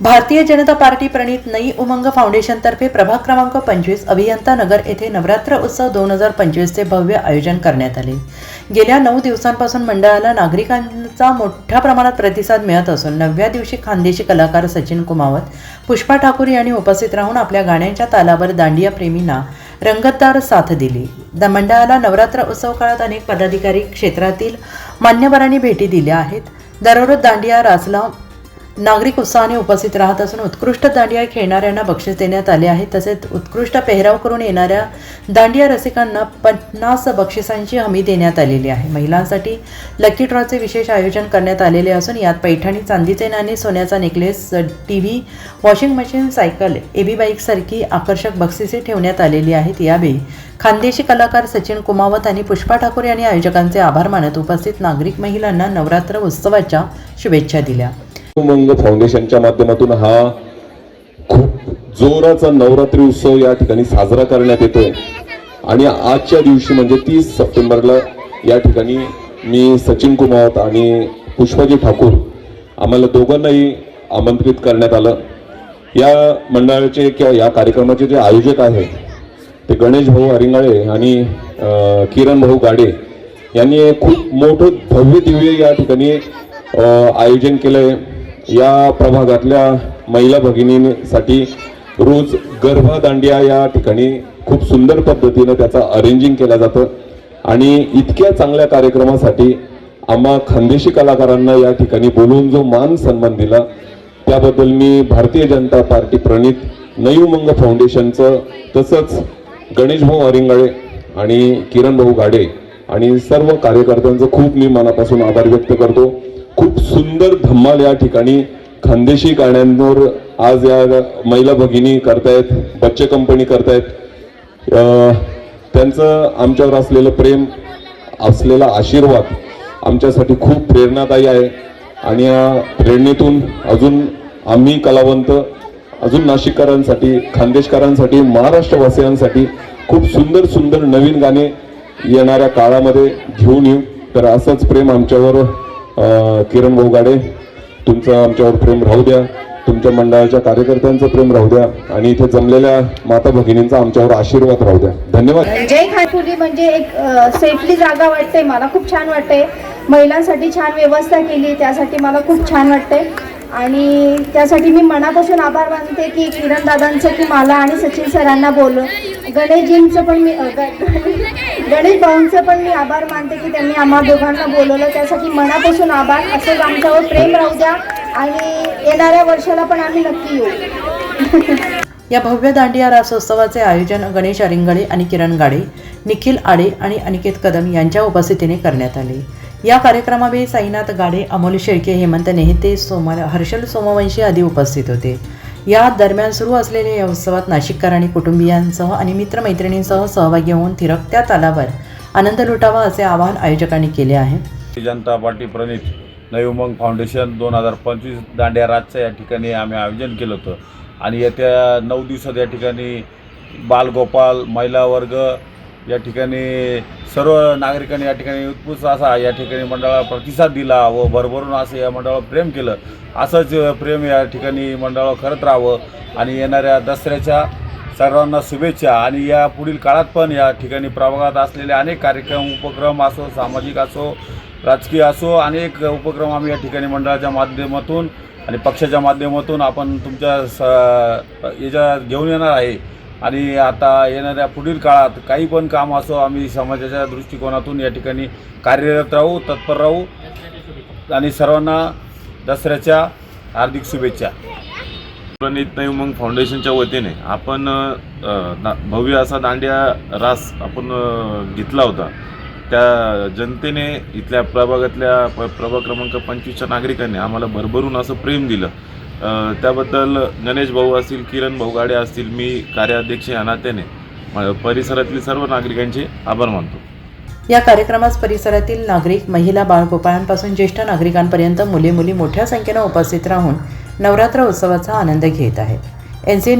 Bharatiya Janata party प्रणित नई उमंग फाउंडेशनतर्फे प्रभाग क्रमांक पंचवीस अभियंता नगर येथे नवरात्र उत्सव दोन हजार पंचवीसचे भव्य आयोजन करण्यात आले. गेल्या नऊ दिवसांपासून मंडळाला नागरिकांचा मोठ्या प्रमाणात प्रतिसाद मिळत असून नवव्या दिवशी खानदेशी कलाकार सचिन कुमावत पुष्पा ठाकूर यांनी उपस्थित राहून आपल्या गाण्यांच्या तालावर दांडिया प्रेमींना रंगतदार साथ दिली. द मंडळाला नवरात्र उत्सव काळात अनेक पदाधिकारी क्षेत्रातील मान्यवरांनी भेटी दिल्या आहेत. दररोज दांडिया रासला नागरिक उत्साहाने उपस्थित राहत असून उत्कृष्ट दांडिया खेळणाऱ्यांना बक्षीस देण्यात आले आहे. तसेच उत्कृष्ट पेहराव करून येणाऱ्या दांडिया रसिकांना पन्नास बक्षिसांची हमी देण्यात आलेली आहे. महिलांसाठी लकी ड्रॉचे विशेष आयोजन करण्यात आलेले असून यात पैठणी चांदीचे नाणे सोन्याचा necklace T V washing machine cycle AB बाईकसारखी आकर्षक बक्षिसे ठेवण्यात आलेली आहेत. यावेळी खानदेशी कलाकार सचिन कुमावत आणि पुष्पा ठाकूर यांनी आयोजकांचे आभार मानत उपस्थित नागरिक महिलांना नवरात्र उत्सवाच्या शुभेच्छा दिल्या. उमंग फाउंडेशनच्या माध्यमातून हा खूप जोराचा नवरात्री उत्सव या ठिकाणी साजरा करण्यात येतोय. आणि आजच्या दिवशी म्हणजे तीस सप्टेंबरला या ठिकाणी मी सचिन कुमावत आणि पुष्पाजी ठाकूर आम्हाला दोघांनाही आमंत्रित करण्यात आलं. या मंडळाचे किंवा या कार्यक्रमाचे जे आयोजक आहेत ते गणेश भाऊ हरिंगाळे आणि किरण भाऊ गाडे यांनी खूप मोठं भव्य दिव्य या ठिकाणी आयोजन केलं आहे या प्रभागातल्या महिला भगिनींसाठी रोज गरबा दांडिया या ठिकाणी खूप सुंदर पद्धतीनं त्याचं अरेंजिंग केलं जातं. आणि इतक्या चांगल्या कार्यक्रमासाठी आम्हा खानदेशी कलाकारांना या ठिकाणी बोलवून जो मान सन्मान दिला त्याबद्दल मी भारतीय जनता पार्टी प्रणित नयुमंग फाउंडेशनचं तसंच गणेशभाऊ अरिंगाळे आणि किरण भाऊ गाडे आणि सर्व कार्यकर्त्यांचं खूप मी मनापासून आभार व्यक्त करतो. खूप सुंदर धम्माल या ठिकाणी खानदेशी गाण्यांवर आज या महिला भगिनी करतायत बच्चे कंपनी करतायत. त्यांचं आमच्यावर असलेलं प्रेम असलेला आशीर्वाद आमच्यासाठी खूप प्रेरणादायी आहे. आणि या प्रेरणेतून अजून आम्ही कलावंत अजून नाशिककरांसाठी खानदेशकरांसाठी महाराष्ट्रवासियांसाठी खूप सुंदर सुंदर नवीन गाणे येणाऱ्या काळामध्ये घेऊन येऊ. तर असंच प्रेम आमच्यावर किरण भाऊ तुमचं आमच्यावर प्रेम राहू द्या. तुमच्या मंडळाच्या कार्यकर्त्यांचं प्रेम राहू द्या. आणि इथे जमलेल्या माता भगिनींचा आमच्यावर आशीर्वाद राहू द्या. धन्यवाद. जय खानपुरी म्हणजे एक सेफली जागा वाटते. मला खूप छान वाटते महिलांसाठी छान व्यवस्था केली. त्यासाठी मला खूप छान वाटते आणि त्यासाठी मी मनापासून आभार मानते की किरण दादांचं की मला आणि सचिन सरांना बोललं गणेशजींचं पण मी ग- गणेश भाऊंचे पण मी आभार मानते की त्यांनी आम्हा दोघांना बोलवलं. त्यासाठी मनापासून आभार. असंच आमच्यावर प्रेम राहू द्या आणि येणाऱ्या वर्षाला पण आम्ही नक्की येऊ. या भव्य दांडिया रासोत्सवाचे आयोजन गणेश अरिंगळे आणि किरण गाडे निखिल आडे आणि अनिकेत कदम यांच्या उपस्थितीने करण्यात आले. या कार्यक्रमावेळी साईनाथ गाडे अमोल शेळके हेमंत नेहते सोमा हर्षल सोमवंशी आदी उपस्थित होते. या दरम्यान सुरू असलेल्या या उत्सवात नाशिककर आणि कुटुंबियांसह आणि मित्रमैत्रिणींसह सहभागी होऊन थिरकत्या तालावर आनंद लुटावा असे आवाहन आयोजकांनी केले आहे. जनता पार्टी प्रणित नवी उमंग फाउंडेशन दोन हजार पंचवीस दांडिया राजचं या ठिकाणी आम्ही आयोजन केलं होतं. आणि येत्या नऊ दिवसात या ठिकाणी बालगोपाल महिला वर्ग या ठिकाणी सर्व नागरिकांनी या ठिकाणी उत्कृष्ट असा या ठिकाणी मंडळाला प्रतिसाद दिला व भरभरून असं या मंडळावर प्रेम केलं. असंच प्रेम या ठिकाणी मंडळावर करत राहावं आणि येणाऱ्या दसऱ्याच्या सर्वांना शुभेच्छा. आणि या पुढील काळात पण या ठिकाणी प्रभागात असलेले अनेक कार्यक्रम उपक्रम असो सामाजिक असो राजकीय असो अनेक उपक्रम आम्ही या ठिकाणी मंडळाच्या माध्यमातून आणि पक्षाच्या माध्यमातून आपण तुमच्या स याच्या घेऊन येणार आहे. आणि आता येणाऱ्या पुढील काळात काही पण काम असो आम्ही समाजाच्या दृष्टिकोनातून या ठिकाणी कार्यरत राहू तत्पर राहू. आणि सर्वांना दसऱ्याच्या हार्दिक शुभेच्छा. प्रणित नाही मग फाउंडेशनच्या वतीने. आपण भव्य असा दांडिया रास आपण घेतला होता. त्या जनतेने इथल्या प्रभागातल्या प प्रभाग क्रमांक पंचवीसच्या नागरिकांनी आम्हाला भरभरून असं प्रेम दिलं. त्याबद्दल गणेश भाऊ असतील किरण भाऊ गाडे असतील मी कार्याध्यक्ष या नात्याने परिसरातील सर्व नागरिकांचे आभार मानतो. या कार्यक्रमास परिसरातील नागरिक महिला बाळगोपाळांपासून ज्येष्ठ नागरिकांपर्यंत मुले मुली मोठ्या संख्येनं उपस्थित राहून नवरात्र उत्सवाचा आनंद घेत आहेत. N C